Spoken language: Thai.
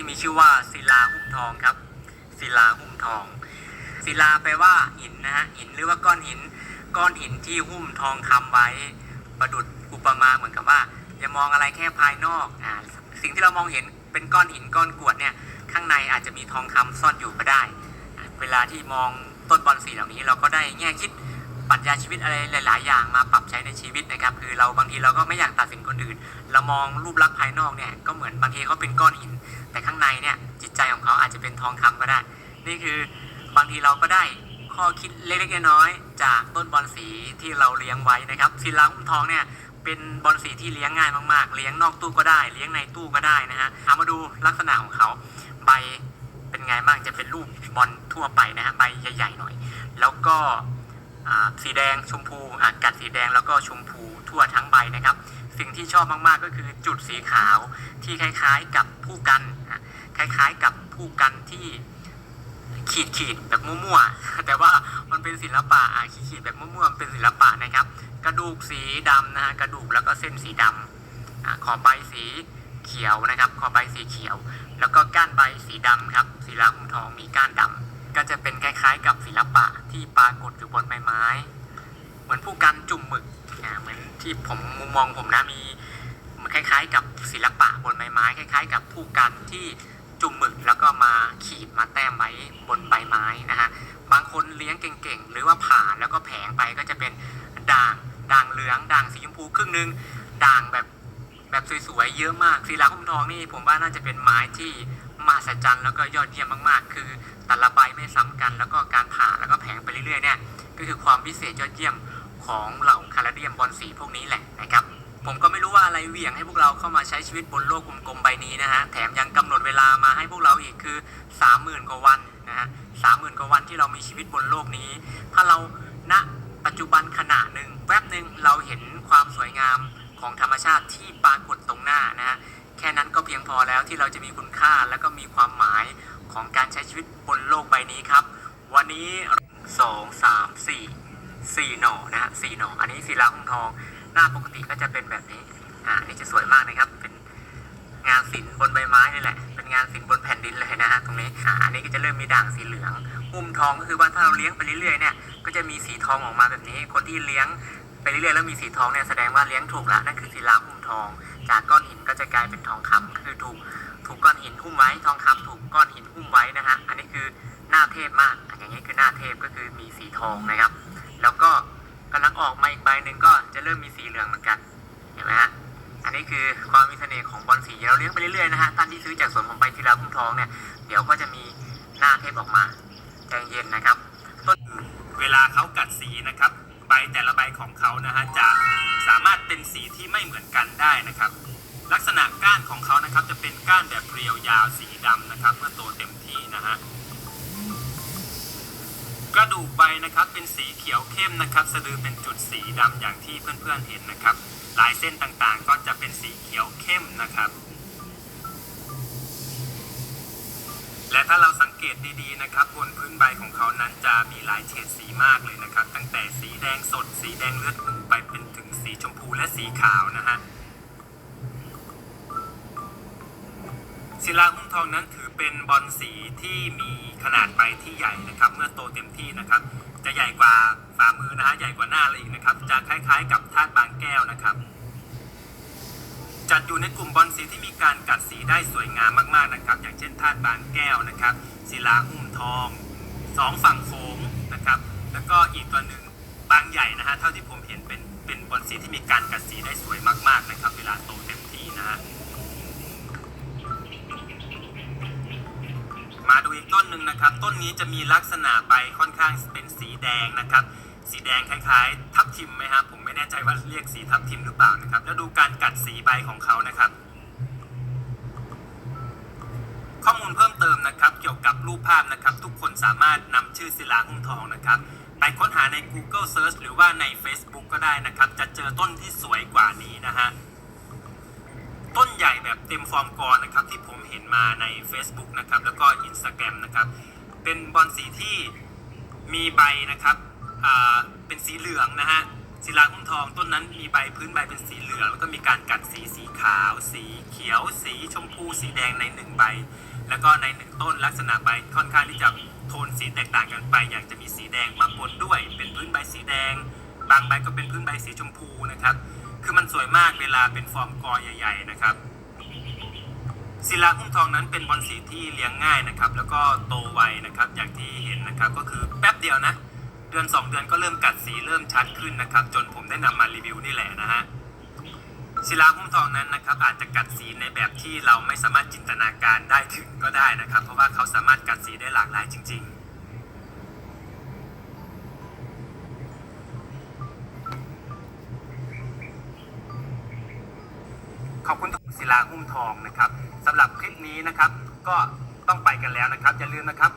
ที่มีชื่อว่าศิลาหุ้มทองครับ ศิลาหุ้มทอง ศิลาแปลว่าหินนะฮะหินหรือว่าก้อนหิน ก้อนหินที่หุ้มทองคำไว้ประดุดอุปมาเหมือนกับว่า อย่ามองอะไรแค่ภายนอกอ่าสิ่งที่เรามองเห็นเป็นก้อนหินก้อนกรวดเนี่ยข้างในอาจจะมีทองคำซ่อนอยู่ก็ได้ เวลาที่มองต้นบอลสีเหล่านี้เราก็ได้แง่คิด ปรัชญาชีวิตอะไรหลาย ๆ อย่างมาปรับใช้ในชีวิตนะครับ คือเราบางทีเราก็ไม่อยากตัดสินคนอื่น เรามองรูปลักษณ์ภายนอกเนี่ยก็เหมือนบางทีเขาเป็นก้อนหิน แต่ข้างในเนี่ยจิตใจของเขาอาจจะเป็นทองคำก็ได้ นี่คือบางทีเราก็ได้ข้อคิดเล็ก ๆ น้อยๆจากต้นบอลสีที่เราเลี้ยงไว้นะครับศิลาหุ้มทองเนี่ยเป็นบอลสีที่เลี้ยงง่ายมากๆ เลี้ยงนอกตู้ก็ได้ เลี้ยงในตู้ก็ได้นะฮะเอามาดูลักษณะของเขาใบเป็นไงบ้างจะเป็นรูปบอลทั่วไปนะฮะใบใหญ่ ๆ หน่อย แล้วก็ สีแดงชมพูอะกัดสีแดงแล้วก็ชมพูทั่วทั้งใบนะครับ สิ่งที่ชอบมากๆก็คือจุดสีขาวที่คล้ายๆกับผู้กันคล้ายๆกับผู้กันที่ขีดขีดๆแบบมั่วๆแต่ว่ามันเป็นศิลปะอะขีดขีดๆแบบมั่วๆเป็นศิลปะนะครับ กระดูกสีดำนะฮะกระดูกแล้วก็เส้นสีดำอะขอบใบสีเขียวนะครับ ขอบใบสีเขียว แล้วก็ก้านใบสีดำครับศิลาหุ้มทองมีก้านดำ ก็จะเป็นคล้ายๆ กับศิลปะที่ปรากฏอยู่บนใบไม้ เหมือนผู้กันจุ่มหมึกอะเหมือนที่ผมมุมมองผมนะมีมันคล้าย ๆ กับศิลปะบนใบไม้ คล้าย ๆ กับผู้กันที่จุ่มหมึกแล้วก็มาขีดมาแต้มไว้บนใบไม้นะฮะบางคนเลี้ยงเก่งๆ หรือว่าผ่าแล้วก็แผงไปก็จะเป็นด่างด่างเหลืองด่างสีชมพูครึ่งหนึงด่างแบบแบบสวยๆเยอะมากศิลาคุ้มทองนี่ผมว่าน่าจะเป็นไม้ที่มหัศจรรย์แล้วก็ยอดเยี่ยมมากๆ คือ แต่ละใบไม่ซ้ำกัน แล้วก็การผ่าแล้วก็แผงไปเรื่อยๆเนี่ยก็คือความพิเศษยอดเยี่ยมของเหล่าคาราเดียมบอลสีพวกนี้แหละนะครับผมก็ไม่รู้ว่าอะไรเหวี่ยงให้พวกเราเข้ามาใช้ชีวิตบนโลกกลมๆใบนี้นะฮะแถมยังกำหนดเวลามาให้พวกเราอีกคือ 30,000 กว่าวันนะฮะสามหมื่นกว่าวันที่เรามีชีวิตบนโลกนี้ ถ้าเราณปัจจุบันขณะหนึ่งแวบหนึ่งเราเห็นความสวยงามของธรรมชาติที่ปรากฏตรงหน้านะฮะแค่นั้นก็เพียงพอแล้วที่เราจะมีคุณค่าและก็มีความหมาย ของการใช้ชีวิตบนโลกใบนี้ครับ วันนี้สองสามสี่สี่หน่อนะฮะสี่หน่ออันนี้ศิลาหงทอง หน้าปกติก็จะเป็นแบบนี้อ่าอันนี่จะสวยมากนะครับ เป็นงานศิลป์บนใบไม้นี่แหละ เป็นงานศิลป์บนแผ่นดินเลยนะฮะตรงนี้อ่าอันนี้ก็จะเริ่มมีด่างสีเหลืองหุ้มทองก็คือว่าถ้าเราเลี้ยงไปเรื่อยๆเนี่ยก็จะมีสีทองออกมาแบบนี้ คนที่เลี้ยง ไปเรื่อยๆแล้วมีสีทองเนี่ยแสดงว่าเลี้ยงถูกแล้วนั่นคือศิลาหุ้มทอง จากก้อนหินก็จะกลายเป็นทองคำคือถูกถูกก้อนหินหุ้มไว้ทองคำถูกก้อนหินหุ้มไว้นะฮะอันนี้คือหน้าเทพมากอย่างนี้คือหน้าเทพก็คือมีสีทองนะครับ แล้วก็กำลังออกมาอีกใบหนึ่งก็จะเริ่มมีสีเหลืองเหมือนกันเห็นไหมฮะอันนี้คือความมีเสน่ห์ของบอลสีเราเลี้ยงไปเรื่อยๆนะฮะท่านที่ซื้อจากสวนผมไปทีละคุ้มทองเนี่ยเดี๋ยวก็จะมีหน้าเทพออกมาใจเย็นนะครับ ต้นเวลาเขากัดสีนะครับใบแต่ละใบ ของเขานะฮะจะสามารถเป็นสีที่ไม่เหมือนกันได้นะครับ ลักษณะก้านของเขานะครับจะเป็นก้านแบบเรียวยาวสีดำนะครับ เมื่อโตเต็มที่นะฮะกระดูกใบนะครับเป็นสีเขียวเข้มนะครับ สะดือเป็นจุดสีดำอย่างที่เพื่อนๆเห็นนะครับ ลายเส้นต่างๆ ก็จะเป็นสีเขียวเข้มนะครับ และถ้าเราสังเกตดีๆนะครับบนพื้นใบของเขานั้นจะมีหลายเฉดสีมากเลยนะครับ ตั้งแต่สีแดงสด สีแดงเลือดหมูไปเป็นถึงสีชมพูและสีขาวนะฮะศิลาหุ้มทองนั้นถือเป็นบอลสีที่มีขนาดใบที่ใหญ่นะครับ เมื่อโตเต็มที่นะครับ จะใหญ่กว่าฝ่ามือนะฮะใหญ่กว่าหน้าเลยอีกนะครับ จะคล้ายๆ กับธาตุบางแก้วนะครับ จัดอยู่ในกลุ่มบอลสีที่มีการกัดสีได้สวยงามมากๆนะครับ เช่นธาตุบางแก้วนะครับศิลาหุ้มทองสองฝั่งโขงนะครับ แล้วก็อีกตัวหนึ่งบางใหญ่นะฮะเท่าที่ผมเห็นเป็นเป็นบอลสีที่มีการกัดสีได้สวยมากๆนะครับ เวลาโตเต็มที่นะฮะมาดูอีกต้นหนึ่งนะครับ ต้นนี้จะมีลักษณะใบค่อนข้างเป็นสีแดงนะครับ สีแดงคล้ายๆ ทับทิมไหมครับผมไม่แน่ใจว่าเรียกสีทับทิมหรือเปล่านะครับ แล้วดูการกัดสีใบของเขานะครับ ข้อมูลเพิ่มเติมนะครับเกี่ยวกับรูปภาพนะครับ ทุกคนสามารถนำชื่อศิลาหุ้มทองนะครับไปค้นหาใน Google Search หรือว่าใน Facebook ก็ได้นะครับ จะเจอต้นที่สวยกว่านี้นะฮะต้นใหญ่แบบเต็มฟอร์มกอนะครับ ที่ผมเห็นมาใน Facebook นะครับ แล้วก็ Instagram นะครับ เป็นบอลสีที่มีใบนะครับเป็นสีเหลืองนะฮะ ศิลาหุ้มทองต้นนั้นมีใบพื้นใบเป็นสีเหลืองแล้วก็มีการกัดสีสีขาว สีเขียว สีชมพูสีแดงในหนึ่งใบ แล้วก็ในหนึ่งต้นลักษณะใบค่อนข้างที่จะโทนสีแตกต่างกันไป อย่างจะมีสีแดงมาปนด้วย เป็นพื้นใบสีแดง บางใบก็เป็นพื้นใบสีชมพูนะครับ คือมันสวยมากเวลาเป็นฟอร์มกอใหญ่ ๆ นะครับศิลาหุ้มทองนั้นเป็นบอลสีที่เลี้ยงง่ายนะครับ แล้วก็โตไวนะครับ อย่างที่เห็นนะครับก็คือแป๊บเดียวนะ เดือน 2 เดือนก็เริ่มกัดสีเริ่มชัดขึ้นนะครับ จนผมได้นำมารีวิวนี่แหละนะฮะศิลาหุ้มทองนั้นนะครับอาจจะกัดสีในแบบที่เราไม่สามารถจินตนาการได้ถึงก็ได้นะครับ เพราะว่าเขาสามารถกัดสีได้หลากหลายจริง ๆขอบคุณทุกศิลาหุ้มทองนะครับสำหรับคลิปนี้นะครับ ก็ต้องไปกันแล้วนะครับอย่าลืมนะครับ